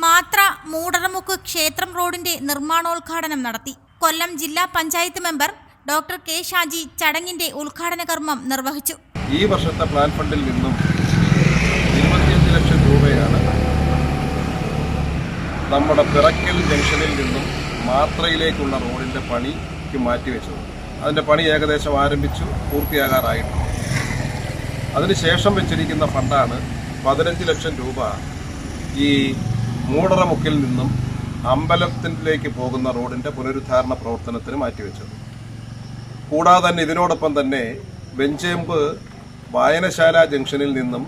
മാത്ര മൂടറമുക്ക് ക്ഷേത്രം റോഡിന്റെ നിർമ്മാണോദ്ഘാടനം നടത്തി. കൊല്ലം ജില്ലാ panchayat member doctor K. Shaji ചടങ്ങിന്റെ ഉദ്ഘാടന കർമ്മം നിർവഹിച്ചു. ഈ വർഷത്തെ പ്ലാൻ ഫണ്ടിൽ നിന്നും ഇരുപത്തിയഞ്ച് ലക്ഷം രൂപയാണ് നമ്മുടെ പിറക്കൽ ജംഗ്ഷനിൽ നിന്നും മാത്രയിലേക്കുള്ള റോഡിന്റെ പണിക്ക് മാറ്റിവെച്ചത്. അതിന്റെ പണി ഏകദേശം ആരംഭിച്ചു പൂർത്തിയാകാറായിട്ടുണ്ട്. അതിനുശേഷം വെച്ചിരിക്കുന്ന ഫണ്ടാണ് പതിനഞ്ച് ലക്ഷം രൂപ ഈ മൂടറമുക്കിൽ നിന്നും അമ്പലത്തിലേക്ക് പോകുന്ന റോഡിന്റെ പുനരുദ്ധാരണ പ്രവർത്തനത്തിന് മാറ്റിവെച്ചത് കൂടാതെ തന്നെ ഇതിനോടൊപ്പം തന്നെ വെഞ്ചേമ്പ് വായനശാല ജംഗ്ഷനിൽ നിന്നും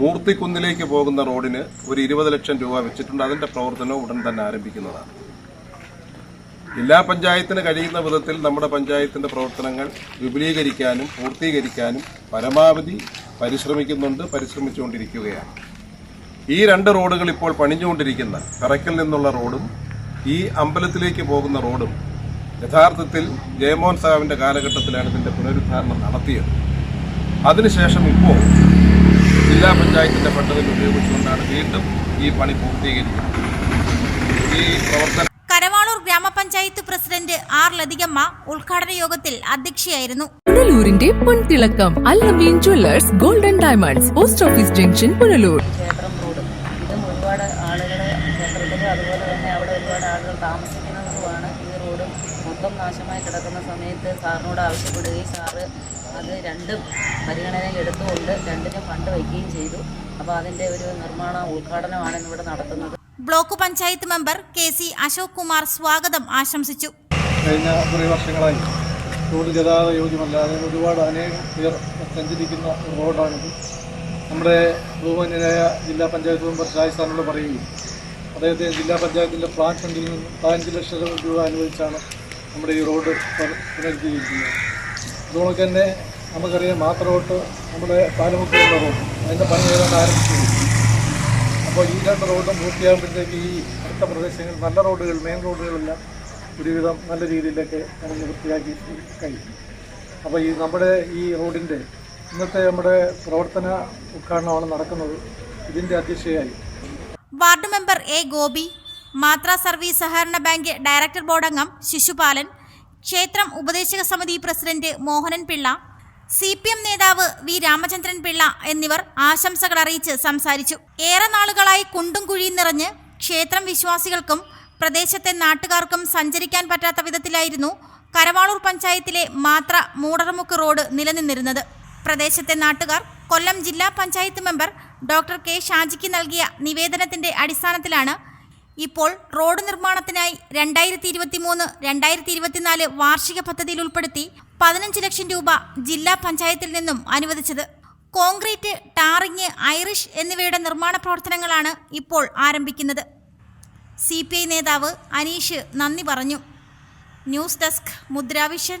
മൂർത്തിക്കുന്നിലേക്ക് പോകുന്ന റോഡിന് ഒരു ഇരുപത് ലക്ഷം രൂപ വെച്ചിട്ടുണ്ട്. അതിന്റെ പ്രവർത്തനവും ഉടൻ തന്നെ ആരംഭിക്കുന്നതാണ്. ജില്ലാ പഞ്ചായത്തിന് കഴിയുന്ന വിധത്തിൽ നമ്മുടെ പഞ്ചായത്തിന്റെ പ്രവർത്തനങ്ങൾ വിപുലീകരിക്കാനും പൂർത്തീകരിക്കാനും പരമാവധി പരിശ്രമിക്കുന്നുണ്ട് പരിശ്രമിച്ചുകൊണ്ടിരിക്കുകയാണ്. ഈ രണ്ട് റോഡുകൾ ഇപ്പോൾ പണിഞ്ഞുകൊണ്ടിരിക്കുന്ന കറക്കിൽ നിന്നുള്ള റോഡും ഈ അമ്പലത്തിലേക്ക് പോകുന്ന റോഡും യഥാർത്ഥത്തിൽ ജയമോഹൻ സാഹിബിന്റെ കാലഘട്ടത്തിലാണ് ഇതിന്റെ പുനരുദ്ധാരണം നടത്തിയത്. അതിനുശേഷം ഇപ്പോൾ ജില്ലാ പഞ്ചായത്തിന്റെ ഫണ്ടുകൾ ഉപയോഗിച്ചുകൊണ്ടാണ് വീണ്ടും ഈ പണി പൂർത്തീകരിക്കുന്നത്. ഈ പ്രവർത്തനം കരവാളൂർ ഗ്രാമപഞ്ചായത്ത് പ്രസിഡന്റ് ആർ ലതികമ്മ ഉദ്ഘാടന യോഗത്തിൽ അധ്യക്ഷയായിരുന്നു. പുനലൂരിന്റെ പൊൻതിളക്കം Allameen Jewellers Golden Diamonds post office junction Punalur ക്ഷേത്രം റോഡ് ഇതും ഒരുപാട് ആളുകൾ ക്ഷേത്രത്തിൽ അതുപോലെ തന്നെ അവിടെ ഒരുപാട് ആളുകൾ താമസിക്കുന്നതുമാണ് ഈ റോഡ് മൊത്തം നാശമായി കിടക്കുന്ന സമയത്ത് സാറിനോട് ആവശ്യപ്പെടുകയും സാറ് അത് രണ്ടും പരിഗണനയിൽ എടുത്തുകൊണ്ട് രണ്ടിനും ഫണ്ട് വയ്ക്കുകയും ചെയ്തു. അപ്പോൾ അതിന്റെ ഒരു നിർമ്മാണ ഉദ്ഘാടനമാണ് ഇന്നിവിടെ നടത്തുന്നത്. Block panchayat member K C Ashok Kumar സ്വാഗതം ആശംസിച്ചു. കഴിഞ്ഞ കുറേ വർഷങ്ങളായി റോഡ് ഗതാഗത യോഗ്യമല്ലാതെ ഒരുപാട് അനേകം പേർ സഞ്ചരിക്കുന്ന റോഡാണിത്. നമ്മുടെ ബഹുമാന്യനായ ജില്ലാ പഞ്ചായത്ത് മെമ്പർ ഷാജി സാറിനോട് പറയുകയും അദ്ദേഹത്തെ ജില്ലാ പഞ്ചായത്തിന്റെ പ്ലാൻ ഫണ്ടിൽ നിന്ന് പതിനഞ്ച് ലക്ഷം രൂപ അനുവദിച്ചാണ് നമ്മുടെ ഈ റോഡ് പുന- പുനരുദ്ധീകരിക്കുന്നത് അതുകൊണ്ട് തന്നെ നമുക്കറിയാം മാത്ര മാത്രോട്ട് നമ്മുടെ പാലമുക്കിലുള്ള റോഡ് അതിന്റെ പണി ഏതാണ്ട് ആരംഭിച്ചു. അപ്പോൾ ഈ രണ്ട് റോഡും പൂർത്തിയാകുമ്പോഴത്തേക്ക് ഈ അടുത്ത പ്രദേശങ്ങളിൽ നല്ല റോഡുകൾ മെയിൻ റോഡുകളെല്ലാം ഒരുവിധം നല്ല രീതിയിലൊക്കെ നമുക്ക് വൃത്തിയാക്കി കഴിയും അപ്പോൾ ഈ നമ്മുടെ ഈ റോഡിന്റെ ഇന്നത്തെ നമ്മുടെ പ്രവർത്തന ഉദ്ഘാടനമാണ് നടക്കുന്നത്. ഇതിന്റെ അധ്യക്ഷയായി വാർഡ് മെമ്പർ എ ഗോപി മാത്ര സർവീസ് സഹകരണ ബാങ്ക് ഡയറക്ടർ ബോർഡംഗം ശിശുപാലൻ ക്ഷേത്രം ഉപദേശക സമിതി president Mohanan Pillai C P M നേതാവ് വി രാമചന്ദ്രൻ പിള്ള എന്നിവർ ആശംസകൾ അറിയിച്ച് സംസാരിച്ചു. ഏറെ നാളുകളായി കുണ്ടും കുഴിയും നിറഞ്ഞ് ക്ഷേത്രം വിശ്വാസികൾക്കും പ്രദേശത്തെ നാട്ടുകാർക്കും സഞ്ചരിക്കാൻ പറ്റാത്ത വിധത്തിലായിരുന്നു കരവാളൂർ പഞ്ചായത്തിലെ മാത്ര മൂടർമുക്ക് റോഡ് നിലനിന്നിരുന്നത്. പ്രദേശത്തെ നാട്ടുകാർ കൊല്ലം ജില്ലാ പഞ്ചായത്ത് മെമ്പർ ഡോക്ടർ കെ ഷാജിക്ക് നൽകിയ നിവേദനത്തിന്റെ അടിസ്ഥാനത്തിലാണ് ഇപ്പോൾ റോഡ് നിർമ്മാണത്തിനായി രണ്ടായിരത്തി ഇരുപത്തി മൂന്ന് രണ്ടായിരത്തി ഇരുപത്തിനാല് വാർഷിക പദ്ധതിയിൽ ഉൾപ്പെടുത്തി പതിനഞ്ച് ലക്ഷം രൂപ ജില്ലാ പഞ്ചായത്തിൽ നിന്നും അനുവദിച്ചത്. കോൺക്രീറ്റ് ടാറിങ് ഐറിഷ് എന്നിവയുടെ നിർമ്മാണ പ്രവർത്തനങ്ങളാണ് ഇപ്പോൾ ആരംഭിക്കുന്നത്. സി നേതാവ് അനീഷ് നന്ദി പറഞ്ഞു. News desk Mudravision.